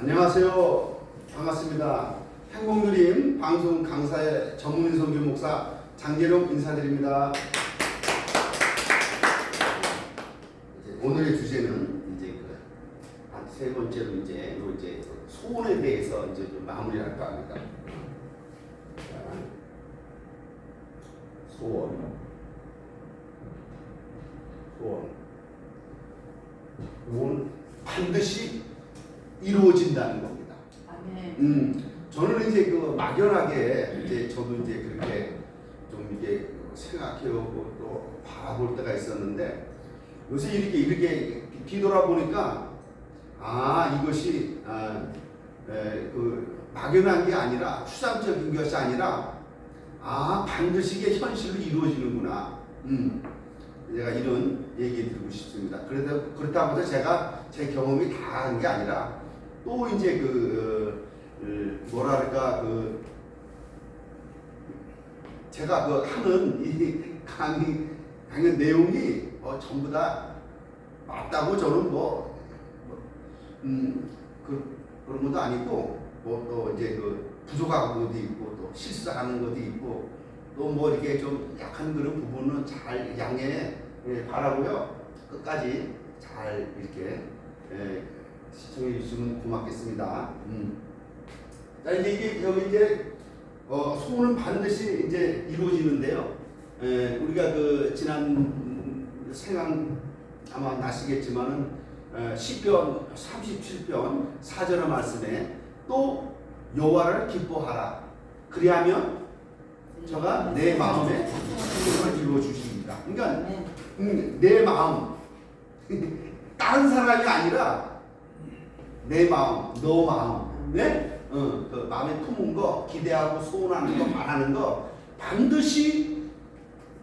안녕하세요. 반갑습니다. 행복누림 방송 강사의 전문인 선교 목사 장계룡 인사드립니다. 오늘의 주제는 이제 그 세 번째로 이제 요 이제 소원에 대해서 이제 좀 마무리를 할까 합니다. 자, 소원. 소원. 이건 반드시 이루어진다는 겁니다. 아멘. 음, 저는 이제 그 막연하게 이제 저도 이제 그렇게 좀 이게 생각해오고 또 바라볼 때가 있었는데 요새 이렇게 이렇게 뒤돌아 보니까 아 이것이 아, 에, 그 막연한 게 아니라 추상적인 것이 아니라 아 반드시 이게 현실로 이루어지는구나. 음. 제가 이런 얘기 드리고 싶습니다. 그래서 그렇다고 해서 제가 제 경험이 다 한 게 아니라 또 이제 그, 그 뭐랄까 그 제가 그 하는 이 강의 강의 내용이 어, 전부 다 맞다고 저는 뭐, 뭐 음, 그, 그런 것도 아니고 뭐 또 이제 그 부족한 것도 있고 또 실수하는 것도 있고 또 뭐 이렇게 좀 약한 그런 부분은 잘 양해 예, 바라고요 끝까지 잘 이렇게 예, 시청해 주시면 고맙겠습니다. 음. 자 이제 이게 여기 이제 어, 소원은 반드시 이제 이루어지는데요. 에, 우리가 그 지난 음, 생각 아마 나시겠지만은 에, 시편 37편 4절의 말씀에 또 여호와를 기뻐하라. 그리하면 저가 내 마음에 소원을 이루어 주십니다. 그러니까 아멘. 음, 내 마음 다른 사람이 아니라 내 마음, 너 마음, 네? 어, 그 마음에 품은 거, 기대하고 소원하는 거, 바라는 거 반드시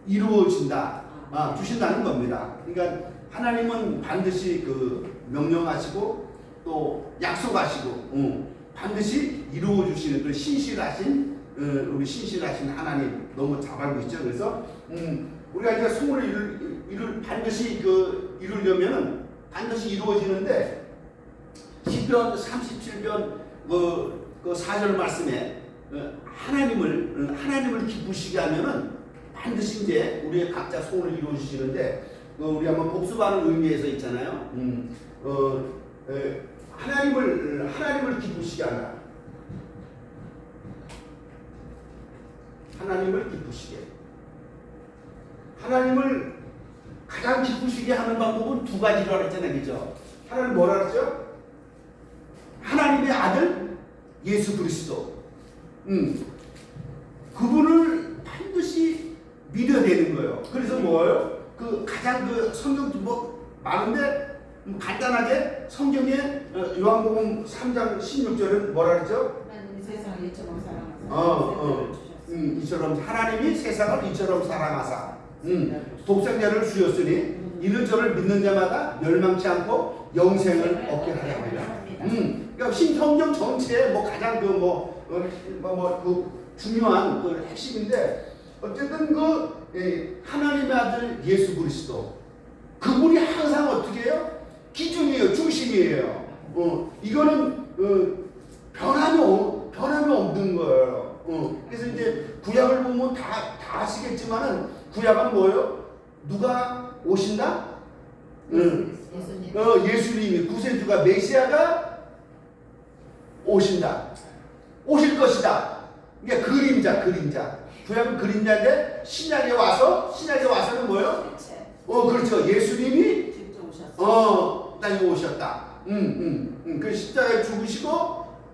이루어진다, 아, 주신다는 겁니다. 그러니까 하나님은 반드시 그 명령하시고 또 약속하시고, 어, 반드시 이루어 주시는 그 신실하신 어, 우리 신실하신 하나님 너무 잘 알고 있죠. 그래서 음, 우리가 이제 소원을 이룰, 이룰 반드시 그 이루려면은 반드시 이루어지는데 시편 37편 그, 그 4절 말씀에 어, 하나님을 어, 하나님을 기쁘시게 하면은 반드시 이제 우리의 각자 소원을 이루어 주시는데 어, 우리 한번 복습하는 의미에서 있잖아요. 음, 어, 에, 하나님을 하나님을 기쁘시게 한다. 하나님을 기쁘시게. 하나님을 가장 기쁘시게 하는 방법은 두 가지라고 했잖아요. 그죠? 하나님 뭐라 그랬죠? 하나님의 아들 예수 그리스도. 음. 그분을 반드시 믿어야 되는 거예요. 그래서 뭐예요? 그 가장 그 성경 뭐 많은데 음, 간단하게 성경에 어, 요한복음 3장 16절은 뭐라 그랬죠? 세상을 이처럼 사랑하사 어, 어. 음, 이처럼 하나님이 세상을 이처럼 사랑하사 음, 독생자를 주셨으니 이는 저를 믿는 자마다 멸망치 않고 영생을 얻게 하려 합니다. 음, 그러니까 신성경 전체에 뭐 가장 그뭐 어, 뭐, 뭐, 그 중요한 그 핵심인데 어쨌든 그 예, 하나님의 아들 예수 그리스도 그분이 항상 어떻게 해요? 기준이에요, 중심이에요. 어, 이거는 어, 변함이 없, 변함이 없는 거예요. 어, 그래서 이제 구약을 보면 다, 다 아시겠지만은 구약은 뭐예요? 누가 오신다? 응. 예수님 어, 예수님이 구세주가 메시아가 오신다. 오실 것이다. 이게 그림자, 그림자. 구약은 그림자인데 신약에 와서 신약에 와서는 뭐예요? 어, 그렇죠. 예수님이 직접 오셨어요. 어, 땅에 오셨다. 음, 음, 음. 그 십자가에 죽으시고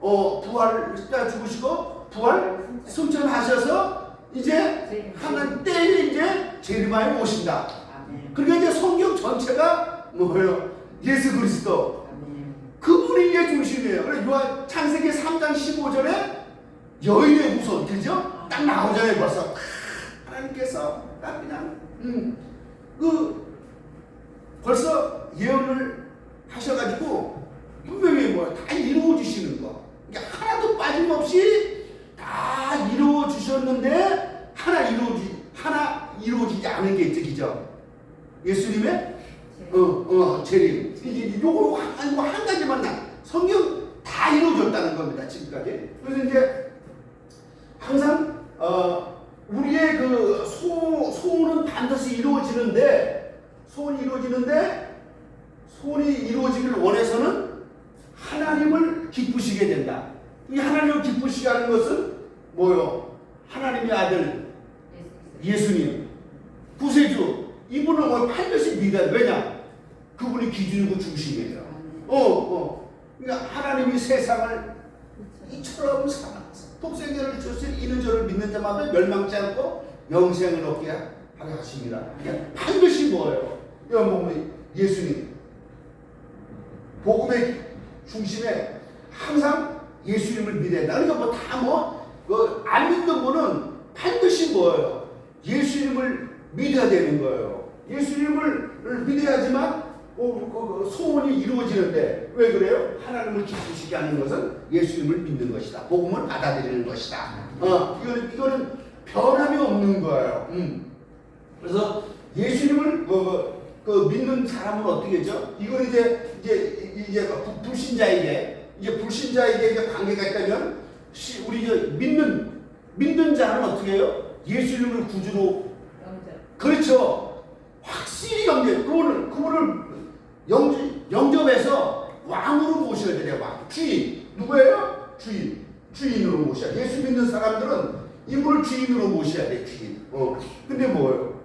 어, 부활 십자가 죽으시고 부활 승천하셔서 이제 하나님 때에 이제 제리마에 오신다. 그러니까 이제 성경 전체가 뭐예요? 예수 그리스도. 그분이 이게 중심이에요. 그래 요한 창세기 3장 15절에 여인의 후손 그죠? 딱 나오잖아요 벌써 크, 하나님께서 딱 그냥 음, 그 벌써 예언을 하셔가지고 분명히 뭐다 이루어 주시는 거. 그러니까 하나도 빠짐없이 다 이루어 주셨는데 하나 이루어지 하나 이루어지지 않은 게 있죠, 그죠? 예수님의 어, 어, 재림. 이게 요거 한, 한 가지만 나. 성경 다 이루 30까지. 그래서 이제 항상 어, 우리의 그 소, 소원은 반드시 이루어지는데 소원이 이루어지는데 소원이 이루어지기를 원해서는 하나님을 기쁘시게 된다. 이 하나님을 기쁘시게 하는 것은 뭐요? 하나님의 아들 예수님 구세주 이분을 뭐 반드시 믿어야 돼. 왜냐? 그분이 기준이고 중심이에요. 어, 어. 그러니까 하나님이 세상을 이처럼 사- 독생자를 주실 이는 저를 믿는 자마다 멸망치 않고 영생을 얻게 하게 하십니다. 그러니까 반드시 뭐예요? 여기 보면 예수님 복음의 중심에 항상 예수님을 믿어야. 그러니까 뭐다 뭐, 그안 믿는 분은 반드시 뭐예요? 예수님을 믿어야 되는 거예요. 예수님을 믿어야지만 소원이 이루어지는데 왜 그래요? 하나님을 기쁘시게 하는 것은 예수님을 믿는 것이다. 복음을 받아들이는 것이다. 어, 이거는 이거는 변함이 없는 거예요. 음. 그래서 예수님을 그, 그 믿는 사람은 어떻게 죠 이건 이제 이제 이제 그 불- 불신자에게 이제 불신자에게 이제 관계가 있다면 시- 우리 저 믿는 믿는 자는 어떻게 해요? 예수님을 구주로 그렇죠. 확실히 영접. 그분을 그분을 영접 영접해서 왕으로 모셔야 돼요. 왕 주인 누구예요? 주인 주인으로 모셔. 예수 믿는 사람들은 이분을 주인으로 모셔야 돼. 주인. 어. 근데 뭐예요?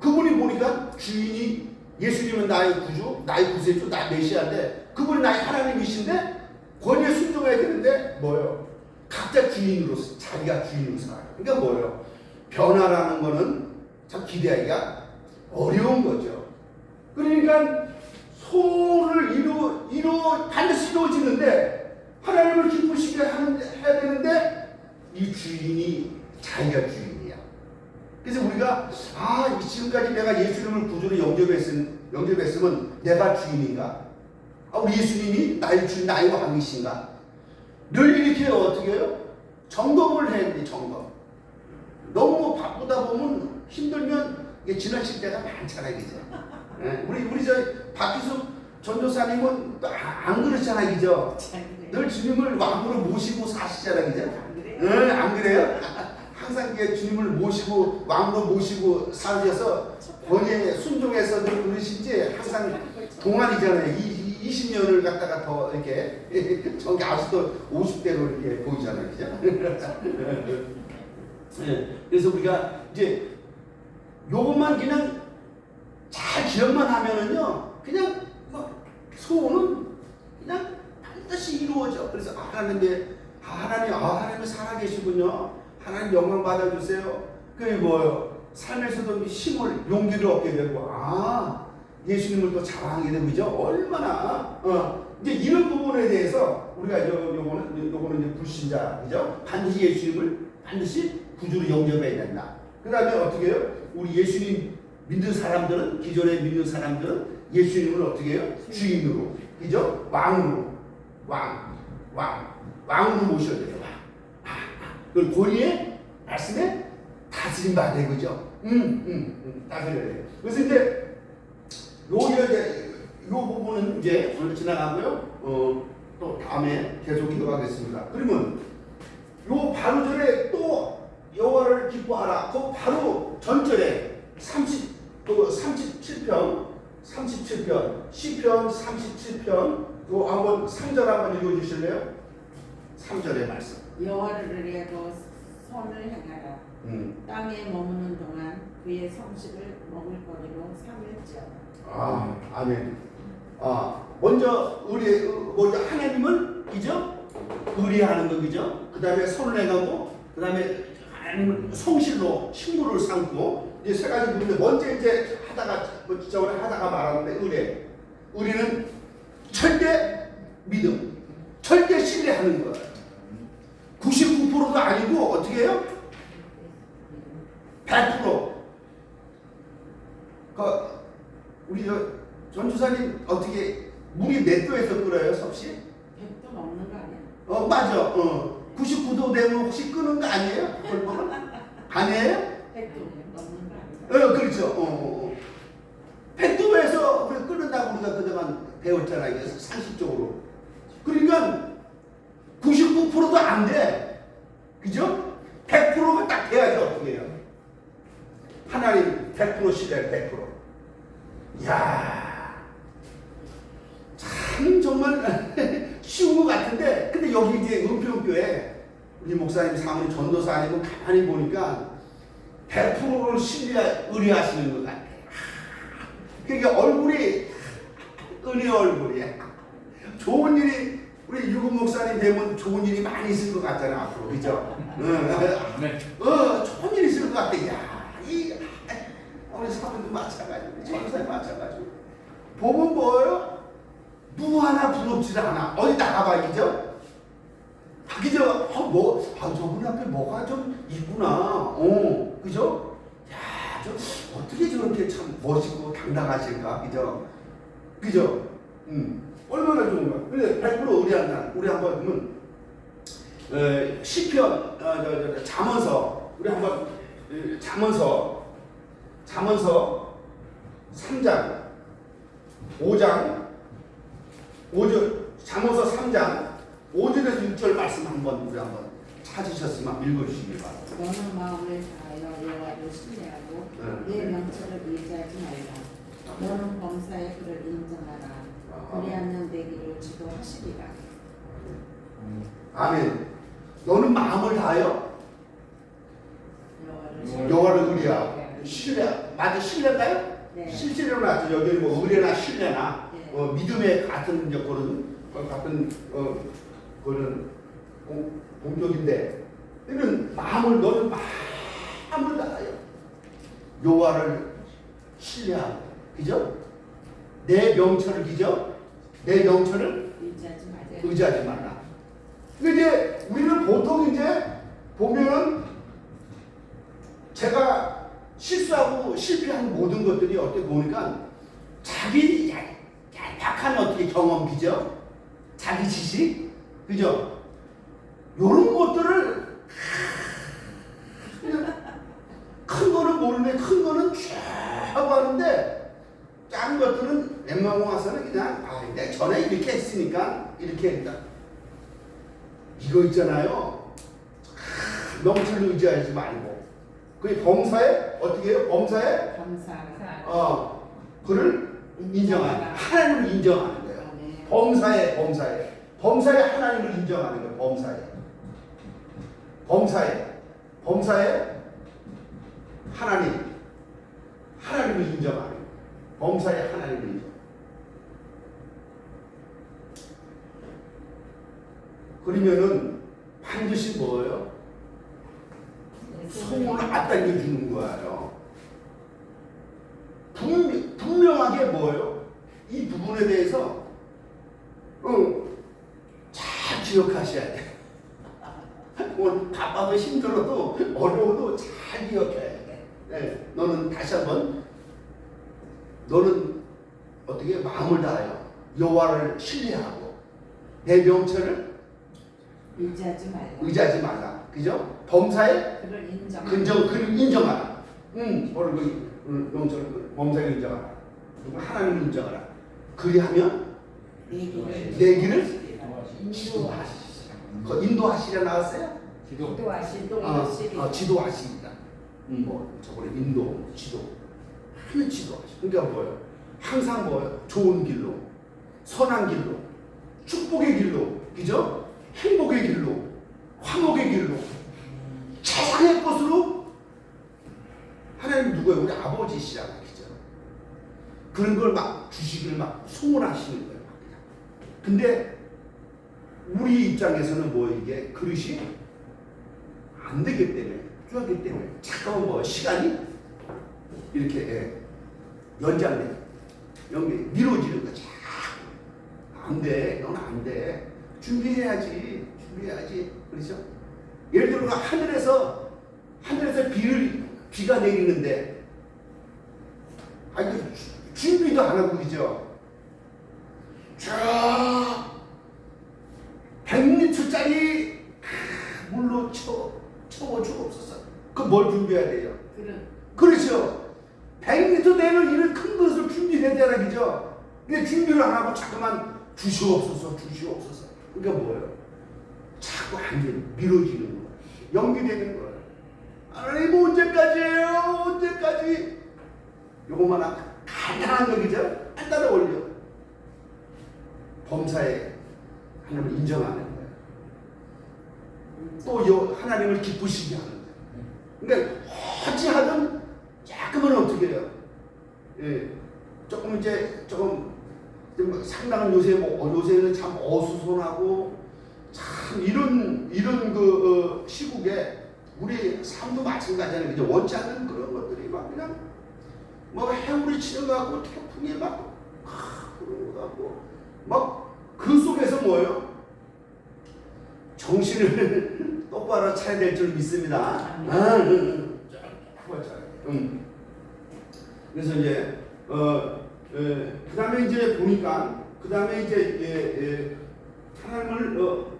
그분이 보니까 주인이 예수님은 나의 구주, 나의 구세주, 나의 메시아인데 그분이 나의 하나님이신데 권위에 순종해야 되는데 뭐예요? 각자 주인으로서 자기가 주인으로 살아요. 그러니까 뭐예요? 변화라는 거는 참 기대하기가 어려운 거죠. 그러니까 소를 이루 이루 반드시 이루어지는데 하나님을 기쁘시게 하는 해야 되는데 이 주인이 자기가 주인이야. 그래서 우리가 아 지금까지 내가 예수님을 구주로 영접했음 영접했으면 내가 주인인가? 아 우리 예수님이 나의 주인 나의 왕이신가? 늘 이렇게 어떻게 해요? 점검을 해야 돼 점검. 너무 바쁘다 보면 힘들면 지나칠 때가 많잖아요, 그죠? 예, 우리 우리 저 박기숙 전도사님은 또안 그렇잖아요, 그죠? 늘 주님을 왕으로 모시고 사시잖아요, 그죠? 응, 안 그래요? 항상 이게 주님을 모시고 왕으로 모시고 사셔서 권위에 순종해서 늘 그러신지 항상 동안이잖아요. 이, 20년을 갖다가 더 이렇게 저기 아직도 50대로 이렇게 보이잖아요, 그죠? 예, 그래서 우리가 이제 요것만 그냥 잘 기억만 하면은요, 그냥 뭐 소원은 그냥 반드시 이루어져. 그래서 아, 하나님의 아, 하나님, 아, 하나님 살아계시군요. 하나님 영광 받아주세요. 뭐예요? 삶에서도 힘을, 용기를 얻게 되고, 아, 예수님을 또 자랑하게 되고, 그죠? 얼마나, 어, 이제 이런 부분에 대해서 우리가 요, 요거는, 요거는 이제 불신자, 그죠? 반드시 예수님을 반드시 구주로 영접해야 된다. 그 다음에 어떻게 해요? 우리 예수님 믿는 사람들은, 기존에 믿는 사람들은 예수님을 어떻게 해요? 주인으로, 그죠? 왕으로, 왕, 왕, 왕으로 모셔야 돼요. 왕. 아, 아. 그 권위에 말씀에 다스림 받아야 돼, 그죠? 음, 음, 음, 다스려야 돼. 그래서 이제 요 이제 요 부분은 이제 오늘 지나가고요. 어, 또 다음에 계속 이어가겠습니다. 그러면 요 바로 전에 또 여호와를 기뻐하라. 그 바로 전절에 30, 그 37편, 37편, 시편 37편, 요 한번 3절 한번 읽어주실래요? 3절의 말씀. 여호와를 의뢰하고 선을 행하라. 음. 땅에 머무는 동안 그의 성식을 먹을 거리로 삼을지어다. 아, 아멘. 아, 먼저 우리 먼저 하나님은 그죠? 의리하는 거 그죠? 그다음에 손을 내가고 그다음에 성실로 친구를 삼고 이제 세 가지 부분인데 먼저 이제 하다가 뭐 저번에 하다가 말하는데 의뢰. 의리는 절대 믿음, 절대 신뢰하는 거. 99%도 아니고 어떻게 해요? 100%. 그 우리 저 전주사님 어떻게 물이 몇 도에서 끓어요, 섭씨? 100도 넘는 거 아니야? 어 맞아. 어 99도 되면 혹시 끄는 거 아니에요? 벌벌? 아니에요? 100도 넘는 거 아니야? 어 그렇죠. 어, 어. 어. 100도에서 우리 끓는다고 우리가 그동안 배웠잖아요. 상식적으로. 그러니까 99%도 안 돼. 그죠? 100%가 딱 돼야지 어떻게 해요? 하나님 100% 신뢰 100%. 야, 참 정말 쉬운 것 같은데, 근데 여기 이제 은평교회 우리 목사님 사모님 전도사 아니고 가만히 보니까 100%를 신뢰 의뢰하시는 것 같아. 그러니까 얼굴이 은혜 얼굴이야. 좋은 일이 우리 유금 목사님 되면 좋은 일이 많이 있을 것 같잖아 앞으로 그죠? 응. 네. 어 좋은 일이 있을 것 같아. 야, 이 우리 사모님도 마찬가지고 전사님 마찬가지고 보면 뭐예요? 누구 하나 부럽지 않아. 어디 나가봐 그죠? 아, 그죠? 어, 뭐, 아, 저분 앞에 뭐가 좀 있구나. 어, 그죠? 야, 저, 어떻게 저렇게 참 멋있고 당당하실까? 그죠? 그죠? 음. 얼마나 좋은가? 근데 100% 의리한다. 우리 한번 보면, 에, 시편, 어, 저, 저, 저, 잠언서, 우리 한번, 에, 잠언서, 잠언서 3장, 5장, 5절, 잠언서 3장, 5절에서 6절 말씀 한번 우리 한번 찾으셨으면 읽어주시기 바랍니다. 너는 마음을 다하여 여호와를 신뢰하고 네. 내 명철을 의지하지 말라. 너는 범사에 그를 인정하라. 아. 그리하면 내 길을 지도하시리라. 아멘. 너는 마음을 다하여 여호와를 의뢰하고 신뢰 맞아 신뢰인가요? 네. 실제로 나죠 여기 뭐 의뢰나 신뢰나 네. 어, 믿음의 같은 여건은 어, 같은 어 그거는 공, 공격인데 이는 마음을 너는 마음을 다하여 여호와를 신뢰하고 그죠? 내 명철을 그죠? 내 명철을 의지하지 말라. 의지하지 말라. 근데 이제 우리는 보통 이제 보면은 제가 실수하고 실패한 모든 것들이 어떻게 보니까 자기 얄- 얄팍한 어떻게 경험 그죠? 자기 지식 그죠? 요런 것들을 큰 거는 모르는데 큰 거는 쫙 하고 하는데 작은 것들은 웬만하고 와서는 그냥 아, 내가 전에 이렇게 했으니까 이렇게 했다. 이거 있잖아요. 아, 명철 의지하지 말고 그 범사에 어떻게 해요? 범사에 감사하라. 어 그를 인정하는 하나님을 인정하는 거예요. 아멘. 범사에 범사에 범사에 하나님을 인정하는 거예요. 범사에 범사에 범사에 하나님 하나님을 인정하는 거예요. 범사에 하나님을 인정. 그러면은 반드시 뭐예요? 소문을 안 당겨 주는 거예요. 분명, 분명하게 뭐예요? 이 부분에 대해서 어, 잘 기억하셔야 돼. 오늘 바빠도 힘들어도 어려워도 잘 기억해야 돼. 네, 너는 다시 한번 너는 어떻게 마음을 다하여 여호와를 신뢰하고 내 명철을 의지하지 말라. 의지하지 말라. 그죠? 범사에 그를 인정. 근정 그를 인정하라. 응, 뭐를 그 응, 명철을 그 범사에 인정하라. 그리고 하나님을 인정하라. 그리하면 내 길을 인도하시리라. 그 인도하시려 나왔어요? 기도. 인도하시리라. 어, 어, 지도하십니다. 음, 뭐 저번에 인도, 지도, 하는 지도하시. 그러니까 뭐예요? 항상 뭐예요? 좋은 길로, 선한 길로, 축복의 길로, 그죠? 행복의 길로, 화목의 길로, 최상의 것으로 하나님 누구예요? 우리 아버지시잖아요, 그죠? 그런 걸 막 주시기를 막 소원하시는 거예요. 막 그냥. 근데 우리 입장에서는 뭐 이게 그릇이 안 되기 때문에 필요하기 때문에 잠깐만 뭐 시간이 이렇게 예, 연장돼. 연기 미뤄지는 거지. 안돼. 넌 안돼. 준비해야지. 준비해야지. 그렇죠? 예를 들어 하늘에서 하늘에서 비를 비가 내리는데 아 주- 준비도 안 하고 그죠? 쫙 100리터짜리 물로 채워 채워 주옵소서. 그 뭘 준비해야 돼요? 그를 그렇죠. 100리터 되는 이런 큰 것을 준비해야 되는 거죠. 근데 준비를 안 하고 자꾸만 주시옵소서, 주시옵소서. 그러니까 뭐예요? 자꾸 안 돼. 미뤄지는 거야. 연기되는 거야. 하나님 언제까지예요? 언제까지? 요것만 한 간단한 거 그죠? 간단히 올려. 범사에 하나님을 인정하는 거야. 또 여, 하나님을 기쁘시게 하는 거야. 그러니까 어찌하든 조금은 어떻게 해요? 예, 조금 이제 조금 좀 상당한 요새 뭐 어, 요새는 참 어수선하고 참 이런 이런 그 어, 시국에 우리 삶도 마찬가지잖아요. 그죠? 원치 않는 그런 것들이 막 그냥 뭐 해울이 치는 것 같고 태풍이 막 아, 그런 것 같고 막 그 속에서 뭐예요? 정신을 똑바로 차려야 될 줄 믿습니다. 아. 그래서 이제 어, 그 다음에 이제 보니까 그 다음에 이제 예, 예, 하나님을 어,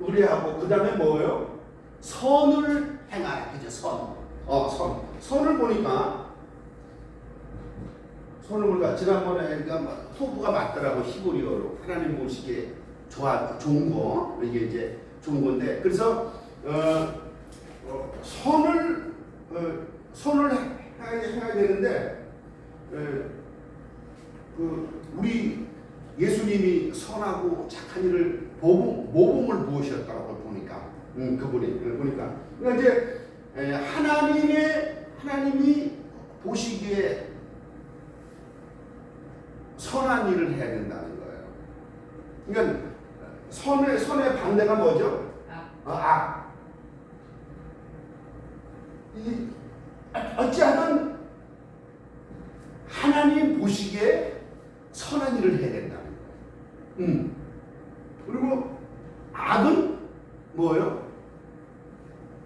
의뢰하고 그 다음에 뭐예요? 선을 행하라 그죠 선. 어 선. 선을 보니까 선을 보니까 지난번에 그러니까 뭐 토부가 맞더라고 히브리어로. 하나님 보시기에 좋아 좋은 거. 이게 이제 좋은 건데. 그래서 어, 어, 선을 어, 선을 해야, 되는데 에, 그 우리 예수님이 선하고 착한 일을 모범, 모범을 보셨다고 보니까. 음, 그분이 그 보니까. 그러니까 이제 에, 하나님의 하나님이 보시기에 선한 일을 해야 된다는 거예요. 그러니까 선의 선의 반대가 뭐죠? 아, 어, 악. 이 어찌하든 하나님 보시기에 선한 일을 해야 된다는 거예요. 음. 그리고 악은 뭐예요?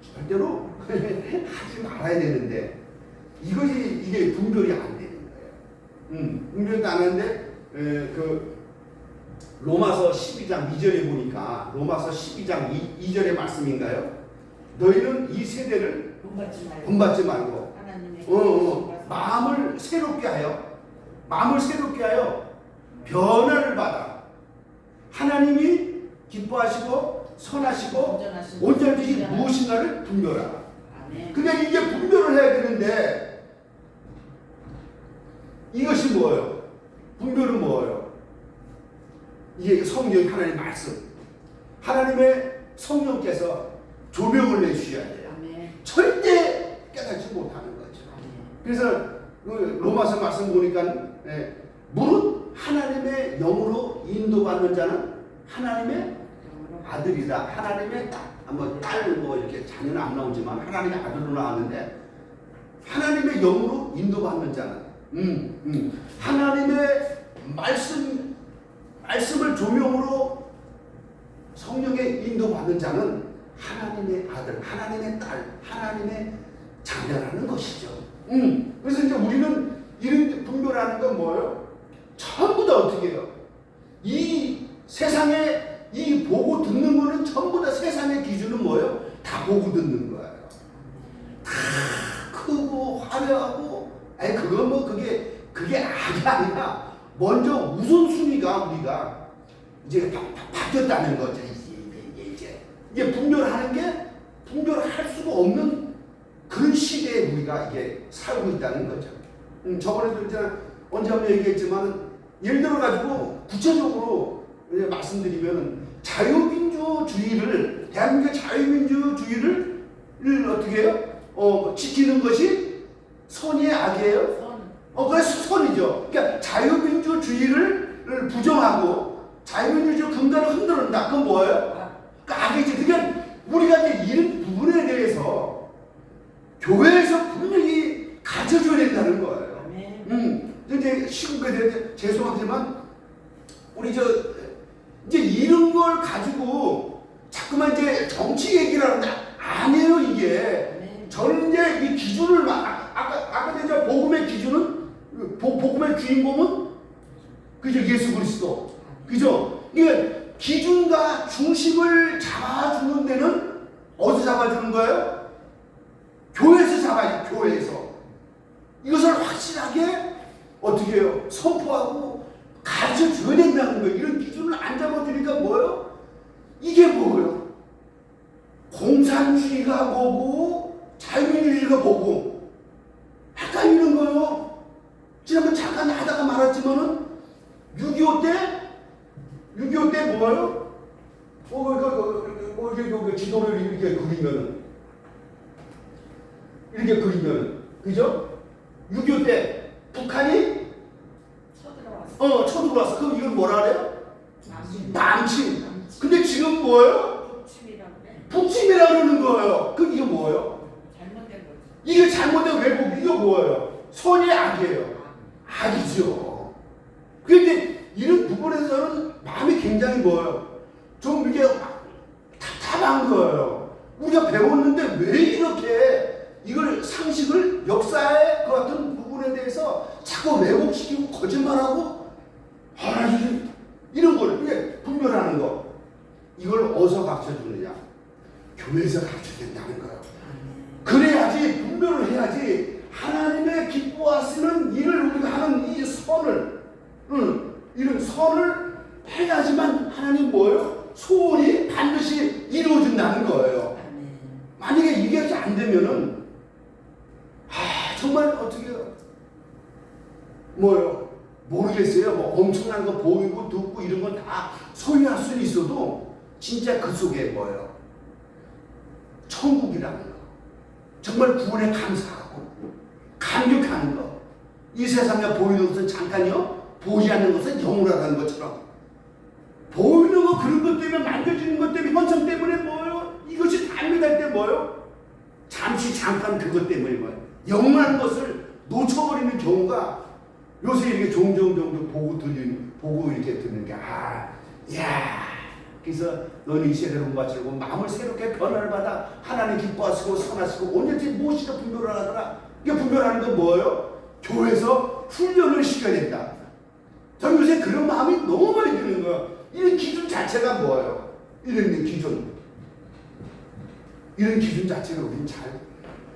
절대로 하지 말아야 되는데 이것이 이게 분별이 안 거예요. 음, 분별이 안 하는데 에, 그 로마서 12장 2절에 보니까 로마서 12장 2, 절의 말씀인가요? 너희는 이 세대를 본받지 말고 본받지 말고 하나님의 어, 어, 마음을 새롭게 하여 마음을 새롭게 하여 변화를 받아 하나님이 기뻐하시고 선하시고 온전히 무엇인가를 분별하라. 그러니까 이게 분별을 해야 되는데 이것이 뭐예요? 분별은 뭐예요? 이게 성경 하나님의 말씀. 하나님의 성령께서 조명을 내주셔야 돼요. 아멘. 절대 깨닫지 못하는 거죠. 그래서 그 로마서 말씀 보니까 예, 무릇 하나님의 영으로 인도받는 자는 하나님의 아들이다. 하나님의 한번 딸뭐 이렇게 자녀는 안 나오지만 하나님의 아들로 나왔는데 하나님의 영으로 인도받는 자는 음, 음. 하나님의 말씀 말씀을 조명으로 성령의 인도받는 자는 하나님의 아들, 하나님의 딸, 하나님의 자녀라는 것이죠. 음. 그래서 이제 우리는 이런 분별하는 건 뭐예요? 전부 다 어떻게 해요? 이 세상에 이 보고 듣는 거는 전부 다 세상의 기준은 뭐예요? 다 보고 듣는 거예요. 다 크고 화려하고, 아니 그건 뭐 그게 그게 아니라 먼저 우선순위가 우리가 이제 바, 바, 바뀌었다는 거죠. 이제 이제 이게 분별하는 게 분별할 수가 없는 그런 시대에 우리가 이게 살고 있다는 거죠. 음, 저번에도 이제 언제 한번 얘기했지만 예를 들어 가지고 구체적으로 말씀드리면 자유민주주의를 대한민국 자유민주주의를 를 어떻게 해요? 어 지키는 것이 선이에요, 악이에요? 선. 어, 그게 선이죠. 그러니까 자유민주주의를 부정하고 자유민주주의 근간을 흔들었다. 그건 뭐예요? 아, 그러니까 악이지. 그러니까 우리가 이제 이런 부분에 대해서 교회에서 분명히 가르쳐줘야 된다는 거예요. 아멘. 음, 이제 시국에 대해 죄송하지만 우리 저 이제 이런 걸 가지고 자꾸만 이제 정치 얘기를 하는데 아니에요 이게. 이제 이 기준을 막 아- 아까 아까 내가 복음의 기준은? 복- 복음의 주인공은? 그죠 예수 그리스도. 그죠? 이게 기준과 중심을 잡아주는 데는 어디서 잡아주는 거예요? 교회에서 잡아요 교회에서. 이것을 확실하게 어떻게 해요? 선포하고 가르쳐 줘야 된다는 거예요. 이런 기준을 안 잡아주니까 뭐예요? 이게 뭐예요? 공산주의가 뭐고 자유민주주의가 뭐고 헷갈리는 거예요. 지난번 잠깐 하다가 말았지만은 6.25 때, 6.25 때 뭐예요? 어, 그, 그, 그, 뭐, 이렇게, 그, 지도를 이렇게 그리면은, 이렇게 그리면은, 그죠? 6.25 때 북한이 쳐들어왔어. 어 쳐들어왔어. 그럼 이걸 뭐라 그래요? 남친. 남침. 근데 지금 뭐예요? 춤이라고 그래. 북침이라 그러는 거예요. 그럼 이게 뭐예요? 이게 잘못된 왜곡 이게 뭐예요? 선이 악이에요. 악이죠. 그런데 이런 부분에서는 마음이 굉장히 뭐예요? 좀 이게 답답한 거예요. 우리가 배웠는데 왜 이렇게 이걸 상식을 역사의 그 같은 부분에 대해서 자꾸 왜곡시키고 거짓말하고 아, 이게 이런 걸 이게 분별하는 거 이걸 어디서 가르쳐 주느냐? 교회에서 가르쳐 준다는 거예요. 그래야지 분별을 해야지 하나님의 기뻐하시는 일을 우리가 하는 이 선을 응, 이런 선을 해야지만 하나님 뭐예요? 소원이 반드시 이루어진다는 거예요. 만약에 이게 안 되면은 아 정말 어떻게 뭐요 모르겠어요. 뭐 엄청난 거 보이고 듣고 이런 건 다 소유할 수는 있어도 진짜 그 속에 뭐예요? 천국이라는 거. 정말 구원에 감사하고 감격하는 거. 이 세상에 보이는 것은 잠깐이요. 보이지 않는 것은 영원하다는 것처럼 보이는 거 그런 것 때문에 만져지는 것 때문에 현상 때문에 뭐예요? 이것이 담배될 때 뭐예요? 잠시 잠깐 그것 때문에 뭐예요? 영원한 것을 놓쳐버리는 경우가 요새 이렇게 종종 종종 보고 들리는 보고 이렇게 듣는 게 아, 야. 그래서 너는 이 세대를 공부하시고 마음을 새롭게 변화를 받아 하나님 기뻐하시고 선하시고 언제든지 무엇이든 분별을 하더라. 이게 분별하는 건 뭐예요? 교회에서 훈련을 시켜야 된다. 저는 요새 그런 마음이 너무 많이 드는 거예요. 이런 기준 자체가 뭐예요? 이런 기준. 이런 기준 자체가 우리는 잘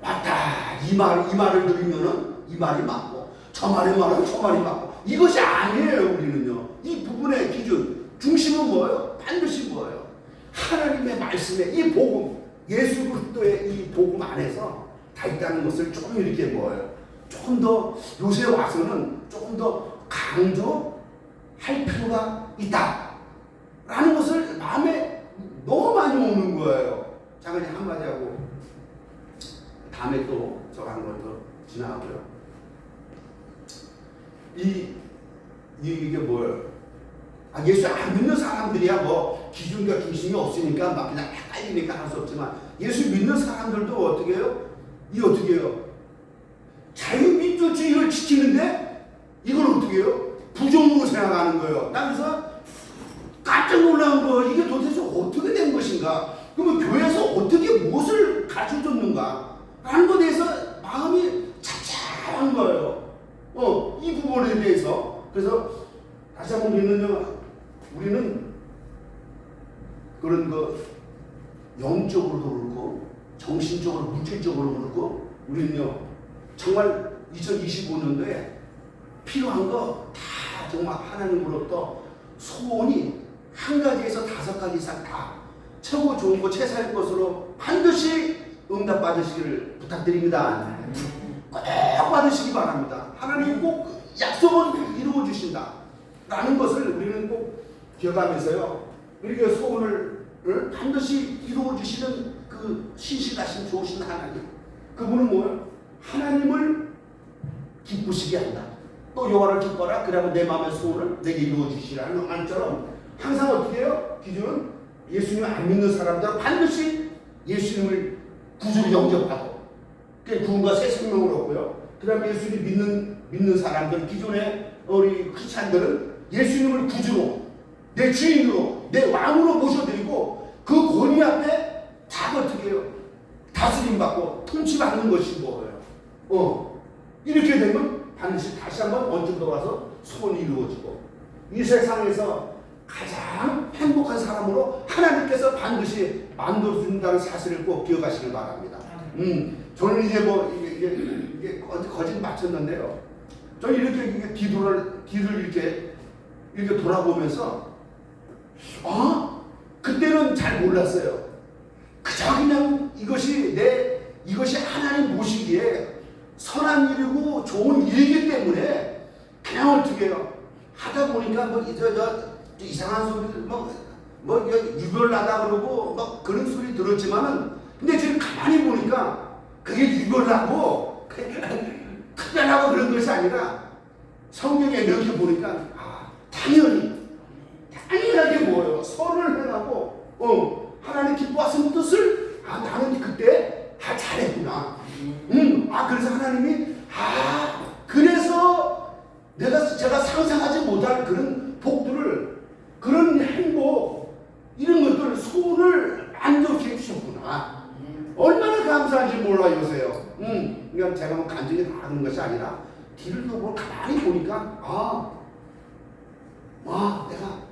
왔다. 이 말, 이 말을 들으면은 이 말이 맞고, 저 말의 말은 저 말이 맞고. 이것이 아니에요, 우리는요. 이 부분의 기준. 중심은 뭐예요? 반드시 뭐예요? 하나님의 말씀에 이 복음, 예수 그리스도의 이 복음 안에서 다 있다는 것을 좀 이렇게 뭐예요? 조금 더 요새 와서는 조금 더 강조할 필요가 있다. 라는 것을 마음에 너무 많이 오는 거예요. 자, 그냥 한마디 하고 다음에 또 저한번더 지나가고요. 이, 이 이게 뭐예요? 아, 예수 안 믿는 사람들이야 뭐 기준과 중심이 없으니까 막 그냥 헷갈리니까 할 수 없지만 예수 믿는 사람들도 어떻게 해요? 이 어떻게 해요? 자유민주주의를 지키는데 이걸 어떻게 해요? 부정으로 생각하는 거예요. 나 그래서 깜짝 놀란 거예요. 이게 도대체 어떻게 된 것인가? 그러면 교회에서 어떻게 무엇을 가르쳐 줬는가? 라는 것에 대해서 마음이 착잡한 거예요. 어, 이 부분에 대해서. 그래서 다시 한번 우리는요, 우리는 그런 그 영적으로도 그렇고, 정신적으로, 물질적으로도 그렇고, 우리는요, 정말 2025년도에 필요한 거 다 정말 하나님으로부터 소원이 한 가지에서 다섯 가지 이상 다 최고 좋은 거 최상의 것으로 반드시 응답 받으시기를 부탁드립니다. 꼭 받으시기 바랍니다. 하나님 꼭 약속은 이루어 주신다. 라는 것을 우리는 꼭 기억하면서요. 우리가 소원을 반드시 이루어 주시는 그 신실하신 좋으신 하나님. 그분은 뭐예요? 하나님을 기쁘시게 한다. 또 여호와를 기뻐라. 그러면 내 마음의 소원을 내게 이루어 주시라는 말처럼 항상 어떻게 해요? 기준은 예수님 안 믿는 사람들은 반드시 예수님을 구주로 영접하고 그 구원과 새 생명을 얻고요. 그다음에 예수님 믿는 믿는 사람들 기존의 우리 크리스찬들은 예수님을 구주로 내 주인으로 내 왕으로 모셔드리고 그 권위 앞에 다 어떻게 해요? 다스림 받고 통치받는 것이 뭐예요? 어 이렇게 되면 반드시 다시 한번 원점 돌아서 소원이 이루어지고 이 세상에서 가장 행복한 사람으로 하나님께서 반드시 만들어 준다는 사실을 꼭 기억하시길 바랍니다. 음, 저는 이제 뭐 이게 이게, 거짓 맞췄는데요. 저 이렇게 이게 뒤돌을 뒤를 이렇게 이렇게 돌아보면서 아 그때는 잘 몰랐어요. 가장 그냥 이것이 내 이것이 하나님 보시기에 선한 일이고 좋은 일이기 때문에 그냥 어떻게 해요 하다 보니까 뭐저저 저, 저 이상한 소리들 뭐 뭐 유별나다 그러고 막 그런 소리 들었지만은 근데 지금 가만히 보니까 그게 유별나고 특별하고 그런 것이 아니라 성경에 이렇게 보니까 아 당연히 당연하게 뭐예요? 선을 행하고 어 하나님 기뻐하시는 뜻을 아 나는 그때 다 잘했구나. 음, 아 그래서 하나님이 아 그래서 내가 제가 상상하지 못할 그런 복들을 그런 행복 이런 것들 소원을 만족해 주셨구나. 얼마나 감사한지 몰라 요새요. 음, 그러니까 제가 뭐 간증이 나가는 것이 아니라 뒤를 보고 가만히 보니까 아, 와 내가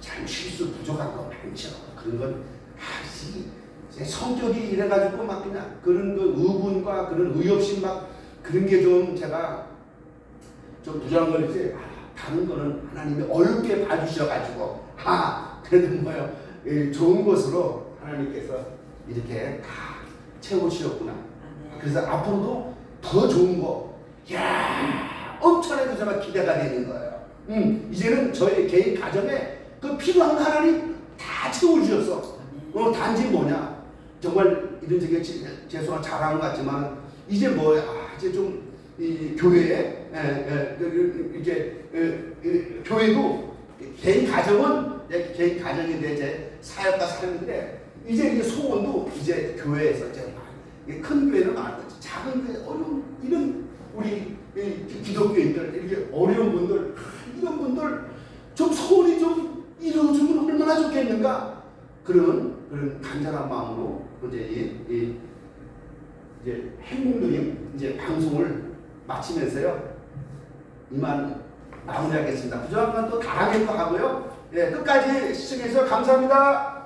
아참 실수 부족한 거 많죠. 그런 건 아씨 제 성격이 이래가지고 막 그냥 그런 그 의분과 그런 의협심 막 그런 게 좀 제가 좀 부정한 걸지 아, 다른 거는 하나님이 어렵게 봐주셔가지고 아 그래도 뭐요 이 좋은 것으로 하나님께서 이렇게 다 채우시었구나 그래서 앞으로도 더 좋은 거 야, 엄청나게 제가 기대가 되는 거예요. 음, 이제는 저희 개인 가정에 그 필요한 거 하나님 다 채워주셨어. 어, 단지 뭐냐? 정말 이런 저게 죄송한 자랑 같지만 이제 뭐야? 아, 이제 좀 이 교회에 에, 이렇게 에, 에, 교회도 개인 가정은 내 개인 가정인데 이제 사역과 삶인데 이제 이제 소원도 이제 교회에서 이제 큰 교회는 많고 작은 교회 어려운 이런 우리 이 기독교인들 이렇게 어려운 분들 이런 분들 좀 소원이 좀 이루어지면 얼마나 좋겠는가? 그런 그런 간절한 마음으로 이제 이, 이 이제 행복적인 이제 방송을 마치면서요 이만 마무리하겠습니다. 부족한 건또 다하기도 하고요. 예, 끝까지 시청해주셔서 감사합니다.